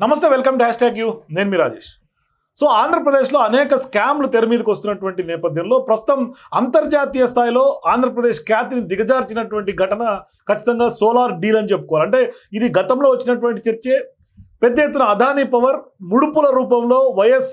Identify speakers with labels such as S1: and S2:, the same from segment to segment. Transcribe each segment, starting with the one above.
S1: నమస్తే welcome to hash tag U. నేను మీ రాజేష్. సో ఆంధ్రప్రదేశ్లో అనేక స్కామ్లు తెర మీదకి వస్తున్నటువంటి నేపథ్యంలో ప్రస్తుతం అంతర్జాతీయ స్థాయిలో ఆంధ్రప్రదేశ్ ఖ్యాతిని దిగజార్చినటువంటి ఘటన ఖచ్చితంగా సోలార్ డీల్ అని చెప్పుకోవాలి. అంటే ఇది గతంలో వచ్చినటువంటి చర్చే. పెద్ద ఎత్తున అదానీ పవర్ ముడుపుల రూపంలో వైఎస్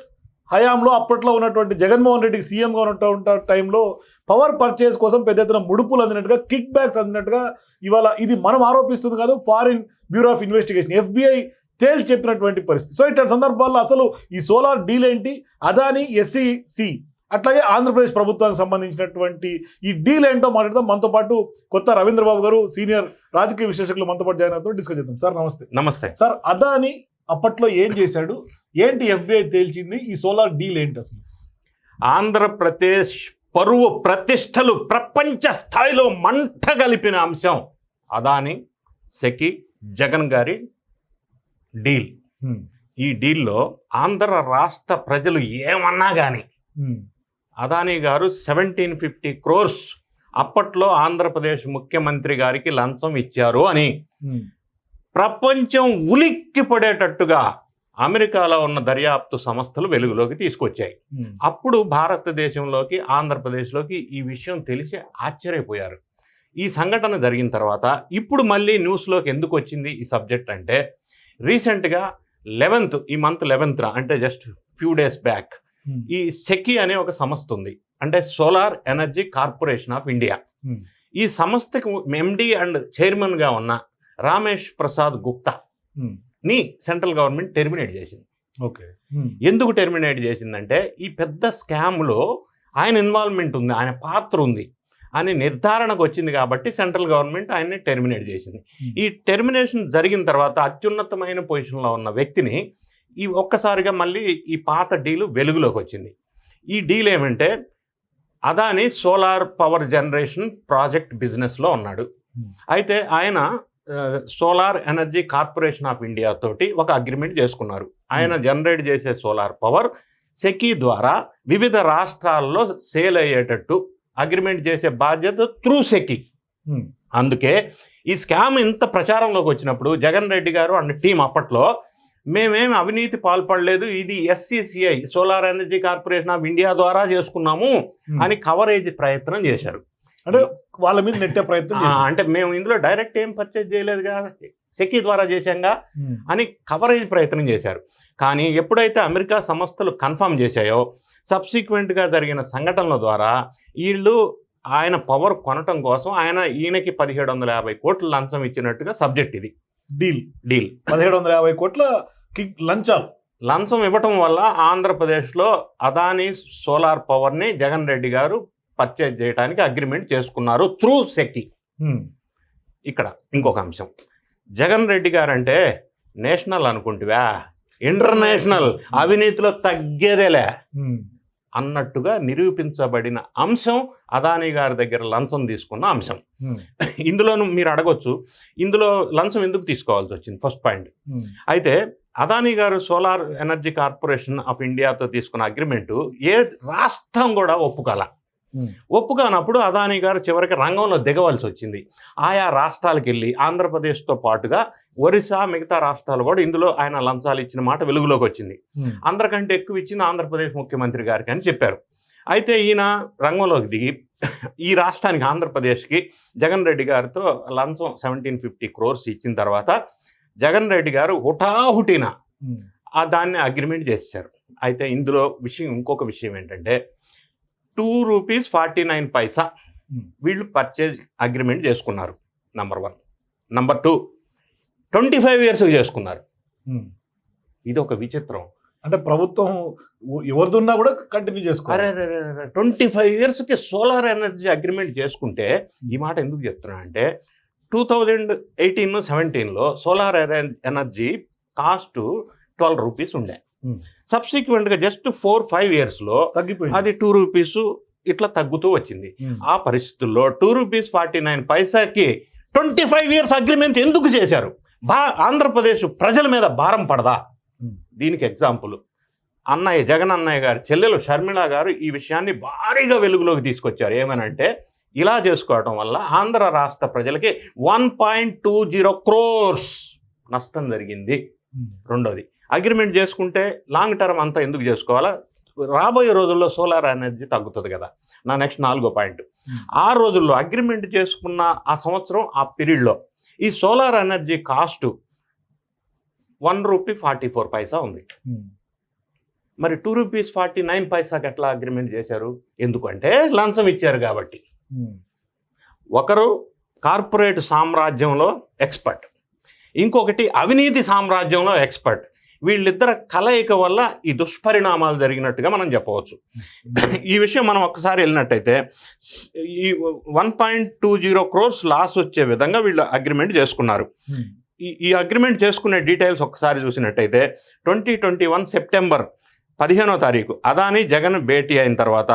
S1: హయాంలో అప్పట్లో ఉన్నటువంటి జగన్మోహన్ రెడ్డికి సీఎంగా ఉన్నటువంటి టైంలో పవర్ పర్చేస్ కోసం పెద్ద ఎత్తున ముడుపులు అందినట్టుగా కిక్ బ్యాక్స్ అందినట్టుగా ఇవాళ ఇది మనం ఆరోపిస్తుంది కాదు foreign bureau of investigation. FBI తేల్చి చెప్పినటువంటి పరిస్థితి. సో ఇట్లాంటి సందర్భాల్లో అసలు ఈ సోలార్ డీల్ ఏంటి అదాని ఎస్సీసి అట్లాగే ఆంధ్రప్రదేశ్ ప్రభుత్వానికి సంబంధించినటువంటి ఈ డీల్ ఏంటో మాట్లాడదాం. మనతో పాటు కొత్త రవీంద్రబాబు గారు సీనియర్ రాజకీయ విశ్లేషకులు మనతో పాటు జాయిన్ అవుతారు డిస్కస్ చేద్దాం. సార్ నమస్తే.
S2: నమస్తే.
S1: సార్ అదాని అప్పట్లో ఏం చేశాడు? ఏంటి ఎఫ్బిఐ తేల్చింది? ఈ సోలార్ డీల్ ఏంటి అసలు?
S2: ఆంధ్రప్రదేశ్ పరువు ప్రతిష్టలు ప్రపంచ స్థాయిలో మంట కలిపిన అంశం అదాని సెకి జగన్ గారి డీల్. ఈ డీల్లో ఆంధ్ర రాష్ట్ర ప్రజలు ఏమన్నా కానీ అదానీ గారు సెవెంటీన్ ఫిఫ్టీ క్రోర్స్ అప్పట్లో ఆంధ్రప్రదేశ్ ముఖ్యమంత్రి గారికి లంచం ఇచ్చారు అని. ప్రపంచం ఉలిక్కి పడేటట్టుగా అమెరికాలో ఉన్న దర్యాప్తు సంస్థలు వెలుగులోకి తీసుకొచ్చాయి. అప్పుడు భారతదేశంలోకి ఆంధ్రప్రదేశ్లోకి ఈ విషయం తెలిసి ఆశ్చర్యపోయారు. ఈ సంఘటన జరిగిన తర్వాత ఇప్పుడు మళ్ళీ న్యూస్లోకి ఎందుకు వచ్చింది ఈ సబ్జెక్ట్ అంటే రీసెంట్గా లెవెన్త్ ఈ మంత్ లెవెన్త్న అంటే జస్ట్ ఫ్యూ డేస్ బ్యాక్ ఈ సెకి అనే ఒక సంస్థ ఉంది. అంటే solar energy corporation of India. ఈ సంస్థకు ఎండి అండ్ చైర్మన్గా ఉన్న రామేష్ ప్రసాద్ గుప్తా. ని సెంట్రల్ గవర్నమెంట్ టెర్మినేట్ చేసింది.
S1: ఓకే.
S2: ఎందుకు టెర్మినేట్ చేసిందంటే ఈ పెద్ద స్కామ్లో ఆయన ఇన్వాల్వ్మెంట్ ఉంది ఆయన పాత్ర ఉంది. అని నిర్ధారణకు వచ్చింది కాబట్టి సెంట్రల్ గవర్నమెంట్ ఆయన్ని టెర్మినేట్ చేసింది. ఈ టెర్మినేషన్ జరిగిన తర్వాత అత్యున్నతమైన పొజిషన్లో ఉన్న వ్యక్తిని ఈ ఒక్కసారిగా మళ్ళీ ఈ పాత డీలు వెలుగులోకి వచ్చింది. ఈ డీల్ ఏమంటే Adani solar power generation project బిజినెస్లో ఉన్నాడు. అయితే ఆయన solar energy corporation of India తోటి ఒక అగ్రిమెంట్ చేసుకున్నారు. ఆయన జనరేట్ చేసే సోలార్ పవర్ సెకీ ద్వారా వివిధ రాష్ట్రాల్లో సేల్ అయ్యేటట్టు అగ్రిమెంట్ చేసే బాధ్యత త్రూ సెకీ అందుకే ఈ స్కామ్ ఇంత ప్రచారంలోకి వచ్చినప్పుడు జగన్ రెడ్డి గారు అండ్ టీం అప్పట్లో మేమేం అవినీతి పాల్పడలేదు ఇది SCCI solar energy corporation of India ద్వారా చేసుకున్నాము. అని కవరేజ్ ప్రయత్నం చేశారు
S1: అంటే వాళ్ళ మీద నెట్టే ప్రయత్నం.
S2: అంటే మేము ఇందులో డైరెక్ట్ ఏం పర్చేజ్ చేయలేదుగా సెకీ ద్వారా చేశాంగా
S1: హ్మ్,
S2: అని కవరేజ్ ప్రయత్నం చేశారు. కానీ ఎప్పుడైతే అమెరికా సంస్థలు కన్ఫర్మ్ చేశాయో సబ్సిక్వెంట్గా జరిగిన సంఘటనల ద్వారా వీళ్ళు ఆయన పవర్ కొనటం కోసం ఆయన ఈయనకి పదిహేడు వందల యాభై కోట్లు లంచం ఇచ్చినట్టుగా సబ్జెక్ట్ ఇది.
S1: డీల్
S2: డీల్
S1: పదిహేడు వందల యాభై కోట్ల కిక్ లంచాలు.
S2: లంచం ఇవ్వటం వల్ల ఆంధ్రప్రదేశ్లో అదానీ సోలార్ పవర్ని జగన్ రెడ్డి గారు పర్చేజ్ చేయడానికి అగ్రిమెంట్ చేసుకున్నారు త్రూ సెక్కి
S1: హ్మ్,
S2: ఇక్కడ ఇంకొక అంశం. జగన్ రెడ్డి గారు అంటే నేషనల్ అనుకుంటువా? ఇంటర్నేషనల్. అవినీతిలో తగ్గేదేలే. అన్నట్టుగా నిరూపించబడిన అంశం అదానీ గారి దగ్గర లంచం తీసుకున్న అంశం.
S1: హ్మ్,
S2: ఇందులో మీరు అడగొచ్చు ఇందులో లంచం ఎందుకు తీసుకోవాల్సి వచ్చింది? First point. అయితే అదానీ గారు సోలార్ ఎనర్జీ కార్పొరేషన్ ఆఫ్ ఇండియాతో తీసుకున్న అగ్రిమెంటు ఏ రాష్ట్రం కూడా ఒప్పుకోల. ఒప్పుకానప్పుడు అదానీ గారు చివరికి రంగంలో దిగవలసి వచ్చింది. ఆయా రాష్ట్రాలకు వెళ్ళి ఆంధ్రప్రదేశ్తో పాటుగా ఒరిస్సా మిగతా రాష్ట్రాలు కూడా ఇందులో ఆయన లంచాలు ఇచ్చిన మాట వెలుగులోకి వచ్చింది. అందరికంటే ఎక్కువ ఇచ్చింది ఆంధ్రప్రదేశ్ ముఖ్యమంత్రి గారికి అని చెప్పారు. అయితే ఈయన రంగంలోకి దిగి ఈ రాష్ట్రానికి ఆంధ్రప్రదేశ్కి జగన్ రెడ్డి గారితో లంచం సెవెంటీన్ ఫిఫ్టీ క్రోర్స్ ఇచ్చిన తర్వాత జగన్ రెడ్డి గారు హుటాహుటిన దాన్ని అగ్రిమెంట్ చేశారు. అయితే ఇందులో విషయం ఇంకొక విషయం ఏంటంటే two rupees forty nine paisa.
S1: Hmm.
S2: వీళ్ళు పర్చేజ్ అగ్రిమెంట్ చేసుకున్నారు. Number one number two twenty five years చేసుకున్నారు.
S1: హ్మ్.
S2: ఇది ఒక విచిత్రం.
S1: అంటే ప్రభుత్వం ఎవరిదున్నా కూడా కంటిన్యూ చేసుకోవాలి.
S2: అరే ట్వంటీ ఫైవ్ ఇయర్స్కి సోలార్ ఎనర్జీ అగ్రిమెంట్ చేసుకుంటే ఈ మాట ఎందుకు చెప్తున్నా అంటే టూ థౌజండ్ ఎయిటీన్ సెవెంటీన్లో solar energy cost twelve rupees ఉండే.
S1: Hmm.
S2: సబ్సిక్వెంట్గా జస్ట్ ఫోర్ ఫైవ్ ఇయర్స్లో
S1: తగ్గిపోయింది.
S2: అది టూ రూపీస్ ఇట్లా తగ్గుతూ వచ్చింది.
S1: హ్మ్,
S2: ఆ పరిస్థితుల్లో టూ రూపీస్ ఫార్టీ నైన్ పైసాకి ట్వంటీ ఫైవ్ ఇయర్స్ అగ్రిమెంట్ ఎందుకు చేశారు? బా ఆంధ్రప్రదేశ్ ప్రజల మీద భారం పడదా?
S1: Hmm.
S2: దీనికి ఎగ్జాంపుల్ అన్నయ్య జగన్ అన్నయ్య గారి చెల్లెలు షర్మిళ గారు ఈ విషయాన్ని భారీగా వెలుగులోకి తీసుకొచ్చారు. ఏమనంటే ఇలా చేసుకోవటం వల్ల ఆంధ్ర రాష్ట్ర ప్రజలకి one point two zero crores నష్టం జరిగింది.
S1: హ్మ్,
S2: రెండోది అగ్రిమెంట్ చేసుకుంటే లాంగ్ టర్మ్ అంతా ఎందుకు చేసుకోవాలా? రాబోయే రోజుల్లో సోలార్ ఎనర్జీ తగ్గుతుంది కదా. నా నెక్స్ట్ నాలుగో పాయింట్. ఆ రోజుల్లో అగ్రిమెంట్ చేసుకున్న ఆ సంవత్సరం ఆ పీరియడ్లో ఈ solar energy cost one rupee forty four paisa ఉంది. మరి టూ రూపీస్ ఫార్టీ నైన్ పైసాకి ఎట్లా అగ్రిమెంట్ చేశారు? ఎందుకంటే లంచం ఇచ్చారు కాబట్టి. ఒకరు కార్పొరేట్ సామ్రాజ్యంలో ఎక్స్పర్ట్. ఇంకొకటి అవినీతి సామ్రాజ్యంలో ఎక్స్పర్ట్. వీళ్ళిద్దర కలయిక వల్ల ఈ దుష్పరిణామాలు జరిగినట్టుగా మనం చెప్పవచ్చు. ఈ విషయం మనం ఒక్కసారి వెళ్ళినట్టయితే ఈ one point two zero crores loss వచ్చే విధంగా వీళ్ళు అగ్రిమెంట్ చేసుకున్నారు. ఈ ఈ అగ్రిమెంట్ చేసుకునే డీటెయిల్స్ ఒకసారి చూసినట్టయితే ట్వంటీ ట్వంటీ వన్ సెప్టెంబర్ పదిహేనో తారీఖు అదాని జగన్ భేటీ అయిన తర్వాత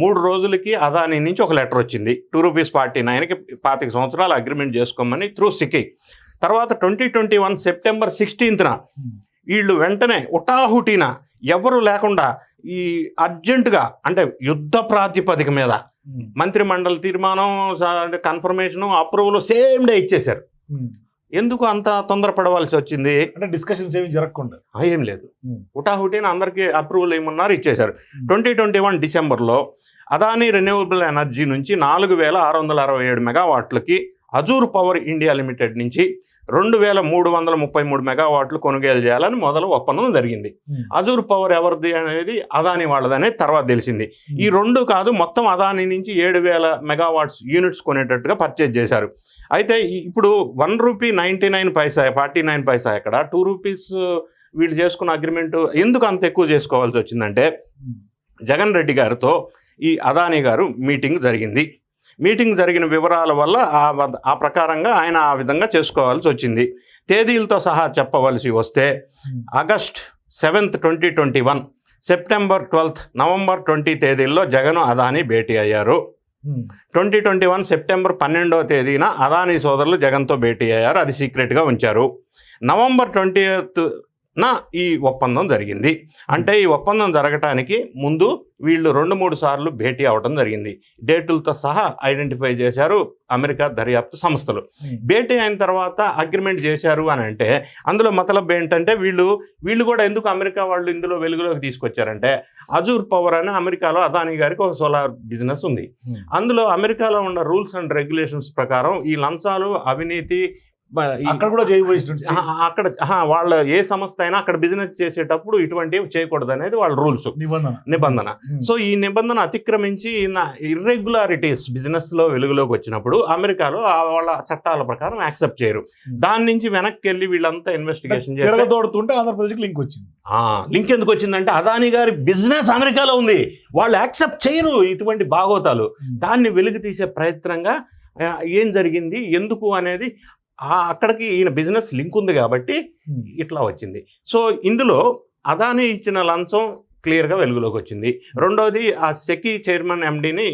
S2: మూడు రోజులకి అదాని నుంచి ఒక లెటర్ వచ్చింది. టూ రూపీస్ ఫార్టీ నైన్కి పాతిక సంవత్సరాలు అగ్రిమెంట్ చేసుకోమని త్రూ సికి తర్వాత ట్వంటీ ట్వంటీ వన్ సెప్టెంబర్ సిక్స్టీన్త్న వీళ్ళు వెంటనే ఉటాహుటిన ఎవరు లేకుండా ఈ అర్జెంటుగా అంటే యుద్ధ ప్రాతిపదిక మీద మంత్రి మండలి తీర్మానం కన్ఫర్మేషను అప్రూవల్ సేమ్ డే ఇచ్చేశారు. ఎందుకు అంత తొందరపడవలసి వచ్చింది?
S1: అంటే డిస్కషన్స్ ఏమి జరగకుండా.
S2: ఏం లేదు. హుటాహుటిన అందరికీ అప్రూవల్ ఏమన్నారు ఇచ్చేశారు. ట్వంటీ ట్వంటీ వన్ డిసెంబర్లో అదానీ రెన్యూవబుల్ ఎనర్జీ నుంచి నాలుగు వేల ఆరు వందల అరవై ఏడు మెగావాట్లకి అజూర్ పవర్ ఇండియా లిమిటెడ్ నుంచి రెండు వేల మూడు వందల ముప్పై మూడు మెగావాట్లు కొనుగోలు చేయాలని మొదలు ఒప్పందం జరిగింది. అజూర్ పవర్ ఎవరిది అనేది అదాని వాళ్ళదనేది తర్వాత తెలిసింది. ఈ రెండు కాదు మొత్తం అదాని నుంచి ఏడు వేల మెగావాట్స్ యూనిట్స్ కొనేటట్టుగా పర్చేజ్ చేశారు. అయితే ఇప్పుడు one rupee ninety nine paisa forty nine paisa ఎక్కడ? టూ రూపీస్ వీళ్ళు చేసుకున్న అగ్రిమెంట్ ఎందుకు అంత ఎక్కువ చేసుకోవాల్సి వచ్చిందంటే జగన్ రెడ్డి గారితో ఈ అదానీ గారు మీటింగ్ జరిగింది. మీటింగ్ జరిగిన వివరాల వల్ల ఆ ప్రకారంగా ఆయన ఆ విధంగా చేసుకోవాల్సి వచ్చింది. తేదీలతో సహా చెప్పవలసి వస్తే August seventh twenty twenty one September twelfth November twenty తేదీల్లో జగన్ అదానీ భేటీ అయ్యారు. ట్వంటీ ట్వంటీ వన్ సెప్టెంబర్ పన్నెండవ తేదీన అదానీ సోదరులు జగన్తో భేటీ అయ్యారు. అది సీక్రెట్గా ఉంచారు. నవంబర్ ట్వంటీ నా ఈ ఒప్పందం జరిగింది. అంటే ఈ ఒప్పందం జరగటానికి ముందు వీళ్ళు రెండు మూడు సార్లు భేటీ అవడం జరిగింది. డేటులతో సహా ఐడెంటిఫై చేశారు అమెరికా దర్యాప్తు సంస్థలు. భేటీ అయిన తర్వాత అగ్రిమెంట్ చేశారు అని అంటే అందులో మతలబ్ ఏంటంటే వీళ్ళు వీళ్ళు కూడా ఎందుకు అమెరికా వాళ్ళు ఇందులో వెలుగులోకి తీసుకొచ్చారంటే అజూర్ పవర్ అని అమెరికాలో అదానీ గారికి ఒక సోలార్ బిజినెస్ ఉంది. అందులో అమెరికాలో ఉన్న రూల్స్ అండ్ రెగ్యులేషన్స్ ప్రకారం ఈ లంచాలు అవినీతి
S1: అక్కడ కూడా
S2: ఆ- అక్కడ వాళ్ళ ఏ సంస్థ అయినా అక్కడ బిజినెస్ చేసేటప్పుడు ఇటువంటివి చేయకూడదు అనేది వాళ్ళ రూల్స్.
S1: నిబంధన.
S2: నిబంధన. సో ఈ నిబంధన అతిక్రమించి ఇర్రెగ్యులారిటీస్ బిజినెస్లో వెలుగులోకి వచ్చినప్పుడు అమెరికాలో వాళ్ళ చట్టాల ప్రకారం యాక్సెప్ట్ చేయరు. దాని నుంచి వెనక్కి వెళ్ళి వీళ్ళంతా ఇన్వెస్టిగేషన్ చేస్తే
S1: ఆంధ్రప్రదేశ్కి లింక్ వచ్చింది.
S2: లింక్ ఎందుకు వచ్చిందంటే అదాని గారి బిజినెస్ అమెరికాలో ఉంది. వాళ్ళు యాక్సెప్ట్ చేయరు ఇటువంటి బాగోతాలు. దాన్ని వెలుగు తీసే ప్రయత్నంగా ఏం జరిగింది? ఎందుకు అనేది అక్కడికి ఈయన బిజినెస్ లింక్ ఉంది కాబట్టి ఇట్లా వచ్చింది. సో ఇందులో అదాని ఇచ్చిన లంచం క్లియర్గా వెలుగులోకి వచ్చింది. రెండోది ఆ సెకీ చైర్మన్ ఎండీని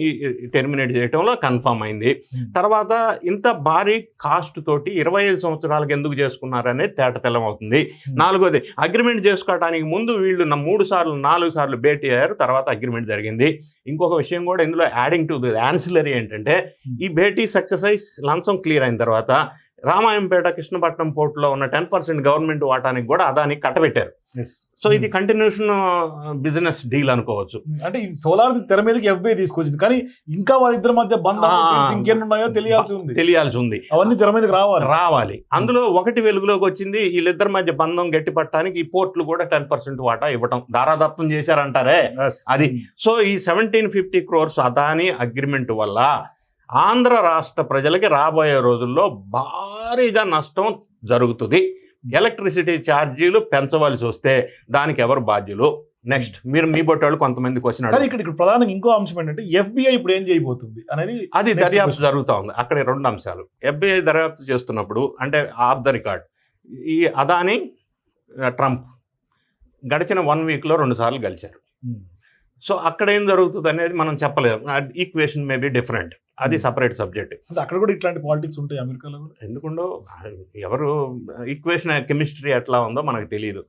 S2: టెర్మినేట్ చేయడంలో కన్ఫర్మ్ అయింది. తర్వాత ఇంత భారీ కాస్ట్ తోటి ఇరవై ఐదు సంవత్సరాలకు ఎందుకు చేసుకున్నారనేది తేట తెల్లం అవుతుంది. నాలుగోది అగ్రిమెంట్ చేసుకోవడానికి ముందు వీళ్ళు నా మూడు సార్లు నాలుగు సార్లు భేటీ అయ్యారు. తర్వాత అగ్రిమెంట్ జరిగింది. ఇంకొక విషయం కూడా ఇందులో యాడింగ్ టు ది యాన్సిలరీ ఏంటంటే ఈ భేటీ సక్సెస్ అయి లంచం క్లియర్ అయిన తర్వాత రామాయంపేట కృష్ణపట్నం పోర్టులో ఉన్న టెన్ పర్సెంట్ గవర్నమెంట్ వాటానికి కూడా అదానికి కట్టబెట్టారు. సో ఇది కంటిన్యూషన్ బిజినెస్ డీల్ అనుకోవచ్చు.
S1: అంటే ఈ సోలార్ తెర మీదకి ఎఫ్బిఐ తీసుకొచ్చింది. కానీ ఇంకా వాళ్ళిద్దరి మధ్య బంధం
S2: ఆ,
S1: ఇంకేం ఉన్నాయో తెలియాల్సి ఉంది.
S2: తెలియాల్సి ఉంది.
S1: అవన్నీ తెర మీదకి రావాలి.
S2: రావాలి. అందులో ఒకటి వెలుగులోకి వచ్చింది. వీళ్ళిద్దరి మధ్య బంధం గట్టి పట్టడానికి ఈ పోర్ట్లు కూడా టెన్ పర్సెంట్ వాటా ఇవ్వటం దారాదత్తం చేశారంటారే. అది. సో ఈ seventeen fifty crores Adani agreement వల్ల ఆంధ్ర రాష్ట్ర ప్రజలకి రాబోయే రోజుల్లో భారీగా నష్టం జరుగుతుంది. ఎలక్ట్రిసిటీ ఛార్జీలు పెంచవలసి వస్తే దానికి ఎవరు బాధ్యులు? నెక్స్ట్ మీరు మీ బొట్టాళ్ళు కొంతమంది క్వశ్చన్
S1: కానీ ఇక్కడ ఇక్కడ ప్రధానంగా ఇంకో అంశం ఏంటంటే ఎఫ్బిఐ ఇప్పుడు ఏం చేయబోతుంది అనేది
S2: అది దర్యాప్తు. జరుగుతూ ఉంది. అక్కడ రెండు అంశాలు. ఎఫ్బిఐ దర్యాప్తు చేస్తున్నప్పుడు అంటే ఆఫ్ ద రికార్డ్ ఈ అదాని ట్రంప్ గడిచిన వన్ వీక్లో రెండు సార్లు కలిశారు సో అక్కడ ఏం జరుగుతుంది అనేది మనం చెప్పలేము. ఈక్వేషన్ మే బి డిఫరెంట్ అది సపరేట్ సబ్జెక్ట్.
S1: అక్కడ కూడా ఇట్లాంటి పాలిటిక్స్ ఉంటాయి అమెరికాలో కూడా?
S2: ఎందుకుండో ఎవరు ఈక్వేషన్ కెమిస్ట్రీ ఎట్లా ఉందో మనకు తెలియదు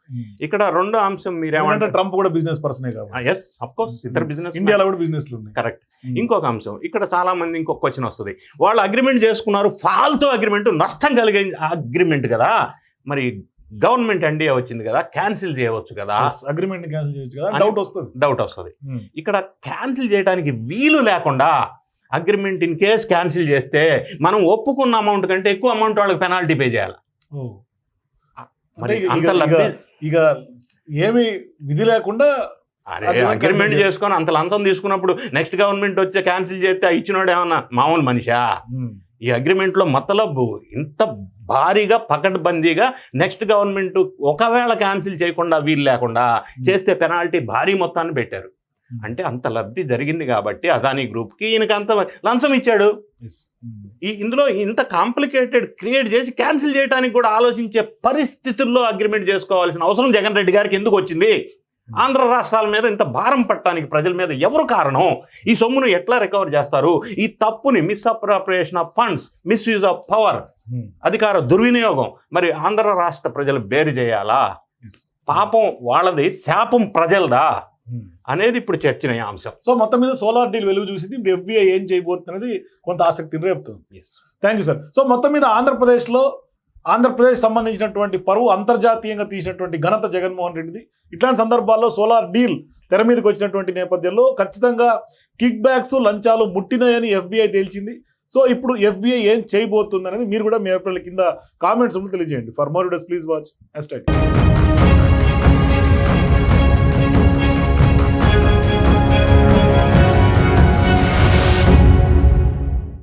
S2: ఇక్కడ రెండో అంశం మీరేమంటారు
S1: ట్రంప్ కూడా బిజినెస్ పర్సనే
S2: ఎస్ అఫ్ కోర్స్ ఇతర బిజినెస్
S1: ఇండియాలో కూడా బిజినెస్లు ఉన్నాయి.
S2: కరెక్ట్ ఇంకొక అంశం ఇక్కడ చాలా మంది ఇంకొక క్వశ్చన్ వస్తుంది. వాళ్ళు అగ్రిమెంట్ చేసుకున్నారు ఫాల్తో అగ్రిమెంట్ నష్టం కలిగే అగ్రిమెంట్ కదా. మరి గవర్నమెంట్ ఎన్డీఏ వచ్చింది కదా క్యాన్సిల్ చేయవచ్చు కదా.
S1: అగ్రిమెంట్ క్యాన్సిల్ చేయొచ్చు కదా. డౌట్ వస్తుంది.
S2: డౌట్ వస్తుంది. ఇక్కడ క్యాన్సిల్ చేయడానికి వీలు లేకుండా అగ్రిమెంట్ ఇన్ కేస్ క్యాన్సిల్ చేస్తే మనం ఒప్పుకున్న అమౌంట్ కంటే ఎక్కువ అమౌంట్ వాళ్ళకి పెనాల్టీ పే చేయాలి. మరి అంత
S1: ఇక-
S2: లబ్ధి
S1: ఇక ఏమి విధి లేకుండా
S2: అరే అగ్రిమెంట్ చేసుకొని అంత లంచం తీసుకున్నప్పుడు నెక్స్ట్ గవర్నమెంట్ వచ్చి క్యాన్సిల్ చేస్తే ఇచ్చినోడు ఏమన్నా మామూలు మనిషా? ఈ అగ్రిమెంట్లో మతలబు ఇంత భారీగా పకడ్బందీగా నెక్స్ట్ గవర్నమెంట్ ఒకవేళ క్యాన్సిల్ చేయకుండా వీలు లేకుండా చేస్తే పెనాల్టీ భారీ మొత్తాన్ని పెట్టారు. అంటే అంత లబ్ధి జరిగింది కాబట్టి అదానీ గ్రూప్కి ఈయనకి అంత లంచం ఇచ్చాడు
S1: Yes.
S2: ఈ ఇందులో ఇంత కాంప్లికేటెడ్ క్రియేట్ చేసి క్యాన్సిల్ చేయడానికి కూడా ఆలోచించే పరిస్థితుల్లో అగ్రిమెంట్ చేసుకోవాల్సిన అవసరం జగన్ రెడ్డి గారికి ఎందుకు వచ్చింది ఆంధ్ర రాష్ట్రాల మీద ఇంత భారం పట్టడానికి ప్రజల మీద ఎవరు కారణం ఈ సొమ్మును ఎట్లా రికవర్ చేస్తారు ఈ తప్పుని misappropriation of funds misuse of power
S1: Hmm.
S2: అధికార దుర్వినియోగం మరి ఆంధ్ర రాష్ట్ర ప్రజలు బేరు చేయాలా. పాపం వాళ్ళది శాపం ప్రజలదా
S1: Hmm.
S2: అనేది ఇప్పుడు చర్చనీయాంశం
S1: సో మొత్తం మీద సోలార్ డీల్ వెలుగు చూసింది. ఇప్పుడు ఎఫ్బిఐ ఏం చేయబోతున్నది కొంత ఆసక్తిని రేపుతుంది థ్యాంక్ యూ సార్ సో మొత్తం మీద ఆంధ్రప్రదేశ్లో ఆంధ్రప్రదేశ్ సంబంధించినటువంటి పరువు అంతర్జాతీయంగా తీసినటువంటి ఘనత జగన్మోహన్ రెడ్డిది. ఇట్లాంటి సందర్భాల్లో సోలార్ డీల్ తెర మీదకి వచ్చినటువంటి నేపథ్యంలో ఖచ్చితంగా కిక్ బ్యాక్స్ లంచాలు ముట్టినాయని ఎఫ్బిఐ తేల్చింది. సో ఇప్పుడు ఎఫ్బిఐ ఏం చేయబోతుంది అనేది మీరు కూడా మీ అభిప్రాయాల కింద కామెంట్స్ తెలియజేయండి. ఫర్ మోర్ డస్ ప్లీజ్ వాచ్ హ్యాష్